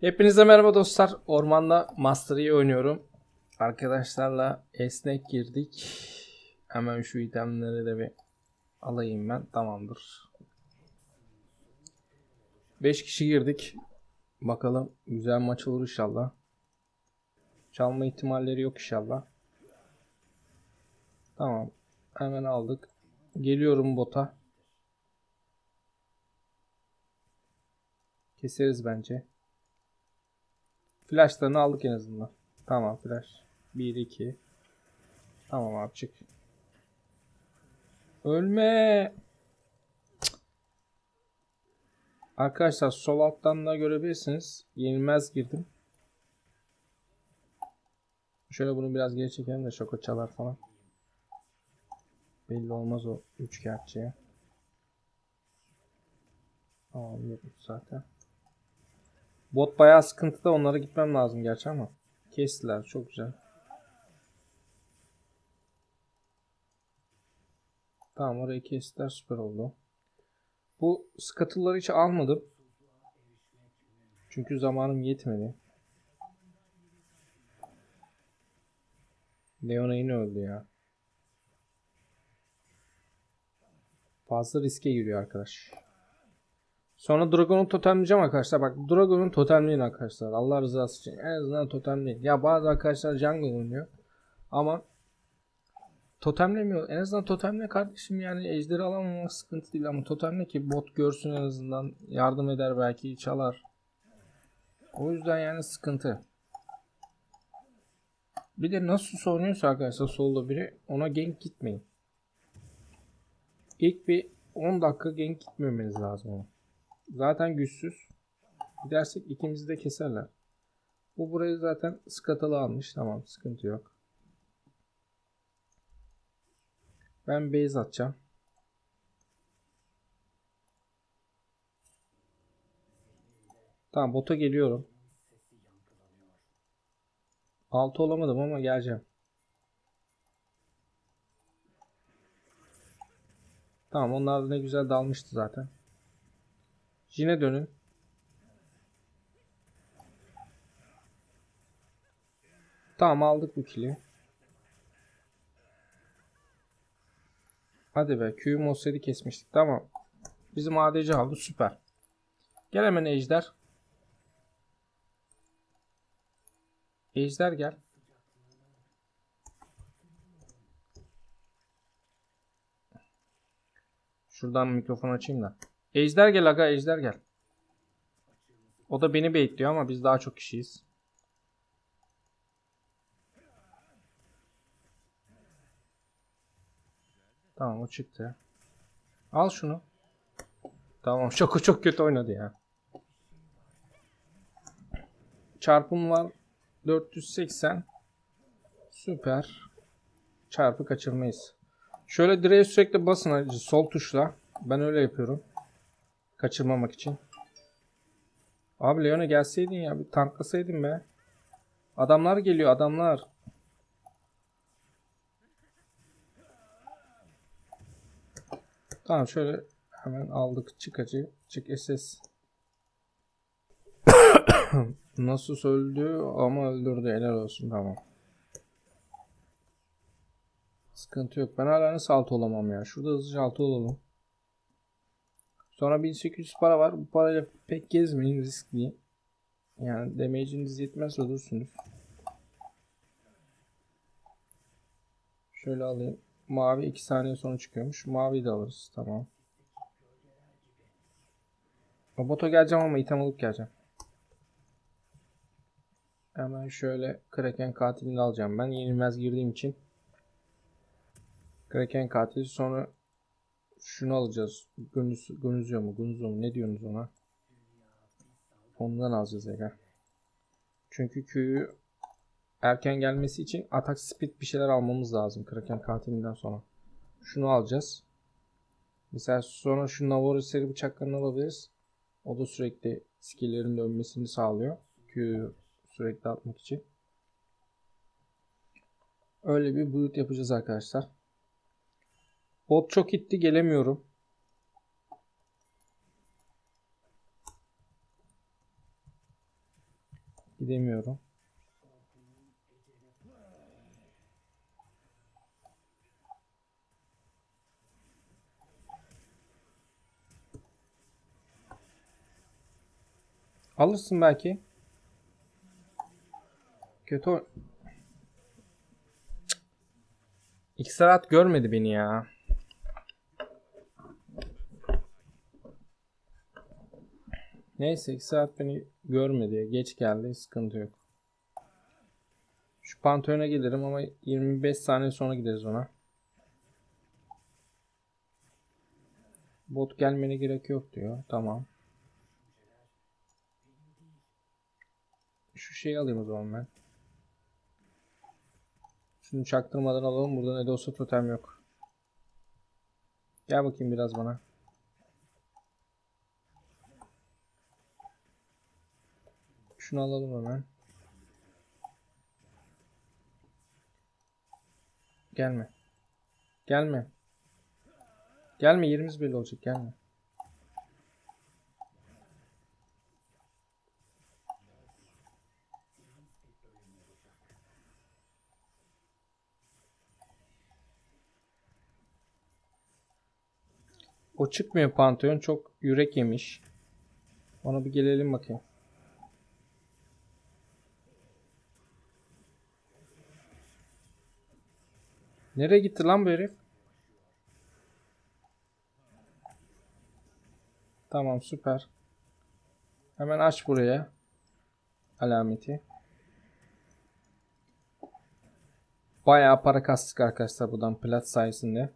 Hepinize merhaba dostlar. Ormanda Master oynuyorum. Arkadaşlarla esnek girdik. Hemen şu itemleri de bir alayım ben. Tamamdır. 5 kişi girdik. Bakalım güzel maç olur inşallah. Çalma ihtimalleri yok inşallah. Tamam. Hemen aldık. Geliyorum bota. Keseriz bence. Flashlarını aldık en azından. Tamam flash. 1 2. Tamam abi çık. Ölme. Cık. Arkadaşlar sol alttan da görebilirsiniz. Yenilmez girdim. Şöyle bunu biraz geri çekelim de şoko çalar falan. Belli olmaz o üç kağıtçıya. Tamam yokmuş zaten. Bot bayağı sıkıntıda onlara gitmem lazım gerçi ama. Kestiler çok güzel. Tamam orayı kestiler süper oldu. Bu scuttle'ları hiç almadım. Çünkü zamanım yetmedi. Leona yine öldü ya. Fazla riske giriyor arkadaş. Sonra Dragon'u totemleyeceğim arkadaşlar. Bak Dragon'u totemleyin arkadaşlar. Allah rızası için. En azından totemleyin. Ya bazı arkadaşlar jungle oynuyor. Ama totemlemiyor. En azından totemle kardeşim yani ejderi alamamak sıkıntı değil ama totemle ki bot görsün en azından yardım eder belki çalar. O yüzden yani sıkıntı. Bir de nasıl oynuyorsa arkadaşlar solda biri ona gank gitmeyin. İlk bir 10 dakika gank gitmemeniz lazım ona. Zaten güçsüz. Gidersek ikimizi de keserler. Bu burayı zaten skatalı almış. Tamam sıkıntı yok. Ben base atacağım. Tamam bota geliyorum. 6 olamadım ama geleceğim. Tamam onlar da ne güzel dalmıştı zaten. Yine dönün. Tamam aldık bu kili. Hadi be Q'yum olsaydı kesmiştik. Tamam. Bizim ADC aldı süper. Gel hemen Ejder. Ejder gel. Şuradan mikrofon açayım da. Ejder gel aga Ejder gel. O da beni bekliyor ama biz daha çok kişiyiz. Tamam o çıktı. Al şunu. Tamam Şoko çok kötü oynadı ya. Çarpım var 480. Süper. Çarpı kaçırmayız. Şöyle direğe sürekli basın sol tuşla. Ben öyle yapıyorum. Kaçırmamak için. Abi Leon'a gelseydin ya bir tanklasaydın be. Adamlar geliyor adamlar. Tamam şöyle hemen aldık çık acı. Çık SS. Nasıl öldü ama öldürdü helal olsun tamam. Sıkıntı yok. Ben hala nasıl altı olamam ya. Şurada hızlıca altı olalım. Sonra 1800 para var. Bu parayla pek gezmeyin riskli. Yani damage'iniz yetmez olursunuz. Şöyle alayım. Mavi 2 saniye sonra çıkıyormuş. Mavi de alırız. Tamam. Robota geleceğim ama item alıp geleceğim. Hemen şöyle Kraken katilini alacağım ben. Yenilmez girdiğim için. Kraken katili sonra şunu alacağız. Gunuz, Gunuzyo mu? Gunuzyo mu? Ne diyorsunuz ona? Ondan alacağız Ega. Çünkü Q'yu erken gelmesi için atak speed bir şeyler almamız lazım Kraken katilinden sonra. Şunu alacağız. Mesela sonra şu Navori seri bıçaklarını alabiliriz. O da sürekli skill'lerin dönmesini sağlıyor. Q'yu sürekli atmak için. Öyle bir build yapacağız arkadaşlar. Bot çok itti gelemiyorum. Gidemiyorum. Alırsın belki. Kötü Cık. İksarat görmedi beni ya. Neyse İksarat beni görmedi. Geç geldi. Sıkıntı yok. Şu Pantheon'a gelirim ama 25 saniye sonra gideriz ona. Bot gelmene gerek yok diyor. Tamam. Şu şeyi alayım o zaman ben. Şunu çaktırmadan alalım. Burada ne de olsa totem yok. Gel bakayım biraz bana. Şunu alalım hemen. Gelme. Gelme. Gelme yerimiz belli olacak gelme. O çıkmıyor Pantheon çok yürek yemiş. Ona bir gelelim bakayım. Nereye gitti lan bu herif? Tamam süper. Hemen aç buraya. Alameti. Bayağı para kastık arkadaşlar buradan plat sayesinde.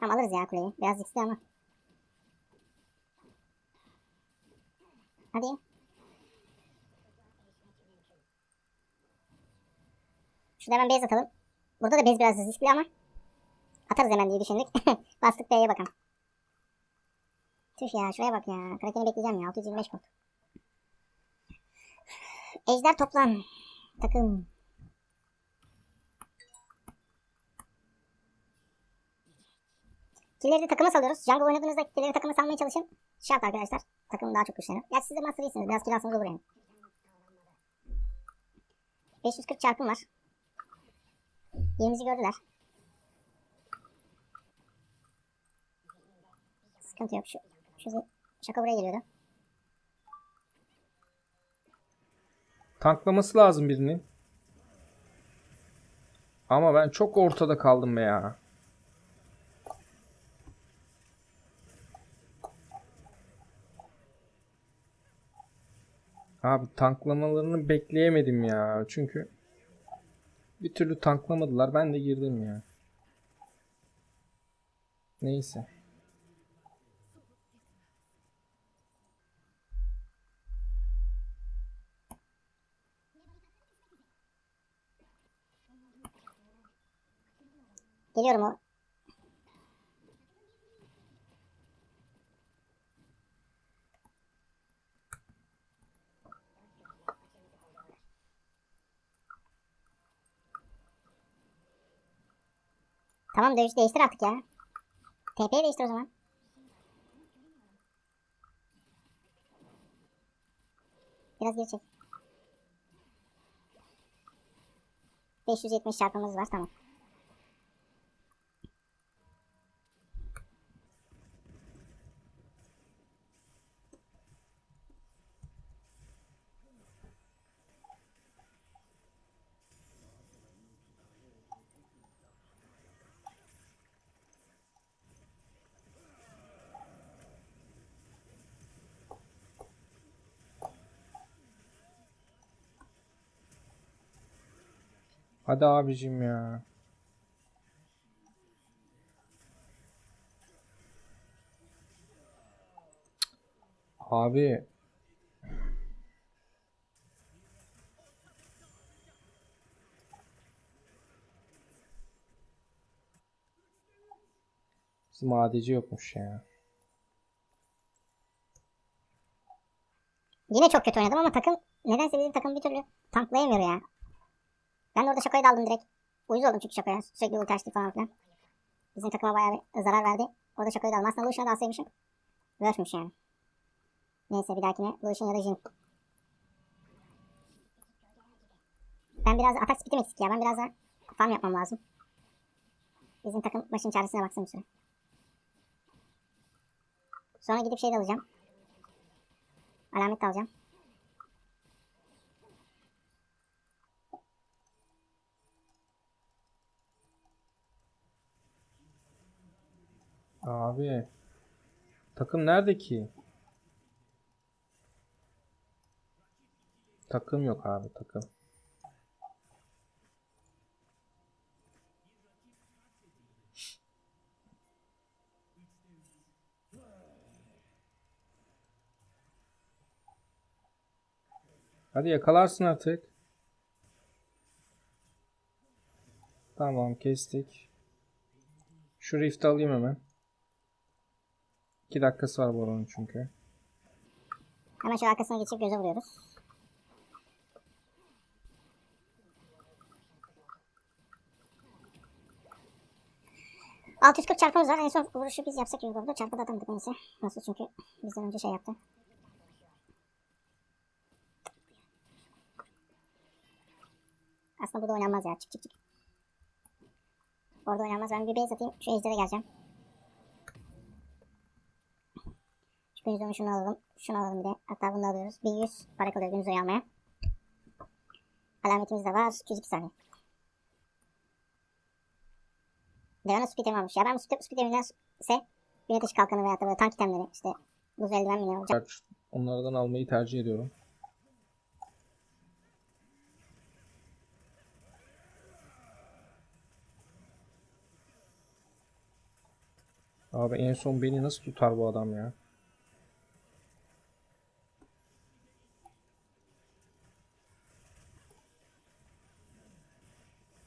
Tamam alırız ya kuleyi. Biraz riskli ama. Hadi. Şurada hemen base atalım. Burada da base biraz riskli ama. Atarız hemen diye düşündük. Bastık B'ye bakalım. Tüh ya şuraya bak ya. Kraken'i bekleyeceğim ya. 625 gold. Ejder toplan. Takım. Killeri de takıma salıyoruz. Jungle oynadığınızda killeri takıma salmaya çalışın. Şart arkadaşlar. Takım daha çok güçlenir. Gerçi siz de master iyisiniz. Biraz kill alsanız olur yani. 540 çarpım var. Yerimizi gördüler. Sıkıntı yok. Şu, şu şaka buraya geliyordu. Tanklaması lazım birinin. Ama ben çok ortada kaldım be ya. Abi tanklamalarını bekleyemedim ya. Çünkü bir türlü tanklamadılar. Ben de girdim ya. Neyse. Geliyorum o. Tamam dövüş değiştir artık ya. TP'yi değiştir o zaman. Biraz geri çek. 570 çarpımız var tamam. Hadi abicim ya. Abi. Bizim ADC yokmuş ya. Yine çok kötü oynadım ama takım nedense bizim takım bir türlü tanklayamıyor ya. Ben de orada şakayı daldım direkt. Uyuz oldum çünkü şakaya. Sürekli ulti açtı falan filan. Bizim takıma bayağı bir zarar verdi. Orada Şako'yu da aldım. Aslında Lucian'ı da alsaymışım. Worth'muş yani. Neyse bir dahakine Lucian ya da Jin. Ben biraz atak speed'im eksik ya. Ben biraz daha farm yapmam lazım. Bizim takım başın çaresine baksın bir süre. Sonra gidip şey de alacağım. Alamet de alacağım. Abi. Takım nerede ki? Takım yok abi takım. Hadi yakalarsın artık. Tamam kestik. Şu rift'i alayım hemen. 2 dakikası var bu oranın çünkü. Hemen şu arkasına geçip göze vuruyoruz. ...640 çarpımız var. En son vuruşu biz yapsak iyi olurdu. Çarpı da atamadık neyse. Nasıl çünkü bizden önce şey yaptı. Aslında burada oynanmaz ya. Çık çık çık. Orada oynanmaz. Ben bir base atayım. Şu ejdere geleceğim. Günüzümü şunu alalım. Şunu alalım bir de. Hatta bunu da alıyoruz. 1100 para kalıyor Günüzü'yü almaya. Alametimiz de var. 202 saniye. Devana speed varmış. Ya ben bu speed evinden ise gün ateşi kalkanı veya da böyle tank itemleri işte buz eldiven mi ne olacak? Onlardan almayı tercih ediyorum. Abi en son beni nasıl tutar bu adam ya?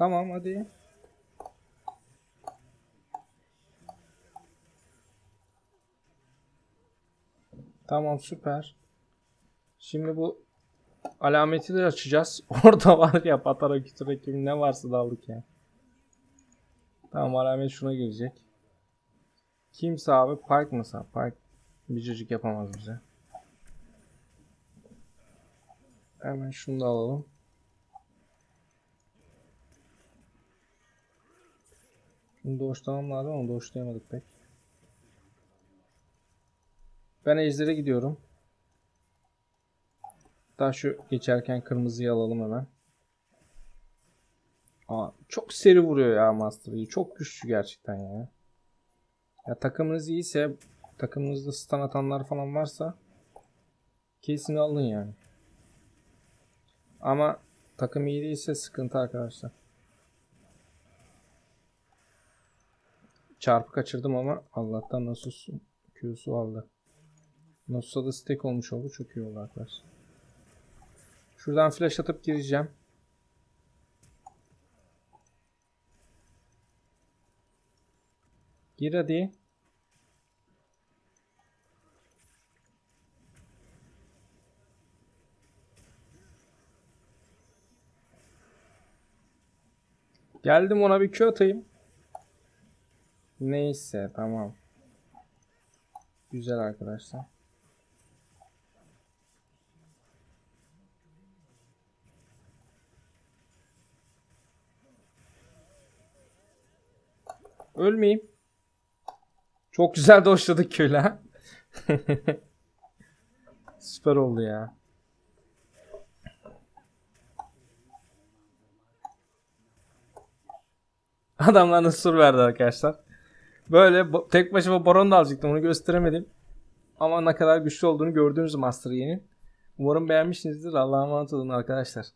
Tamam hadi. Tamam süper. Şimdi bu alameti de açacağız. Orada var ya patara kütüre kim ne varsa daldık ya. Tamam alamet şuna girecek. Kimse abi Pike mı Pike bir cacık yapamaz bize. Hemen şunu da alalım. Şunu doğuşlamam lazım ama doğuşlayamadık pek. Ben ejdere gidiyorum. Daha şu geçerken kırmızıyı alalım hemen. Aa, çok seri vuruyor ya Master. Çok güçlü gerçekten ya. Ya takımınız iyiyse takımınızda stun atanlar falan varsa kesin alın yani. Ama takım iyi değilse sıkıntı arkadaşlar. Çarpı kaçırdım ama Allah'tan Nasus Q'su aldı. Nasus'a da stack olmuş oldu. Çok iyi oldu arkadaşlar. Şuradan flash atıp gireceğim. Gir hadi. Geldim ona bir Q atayım. Neyse tamam. Güzel arkadaşlar. Ölmeyeyim. Çok güzel doşladık köyle. Süper oldu ya. Adamlar nasıl verdi arkadaşlar. Böyle tek başıma baron da alacaktım onu gösteremedim. Ama ne kadar güçlü olduğunu gördüğünüz Master Yi'nin. Umarım beğenmişsinizdir. Allah'a emanet olun arkadaşlar.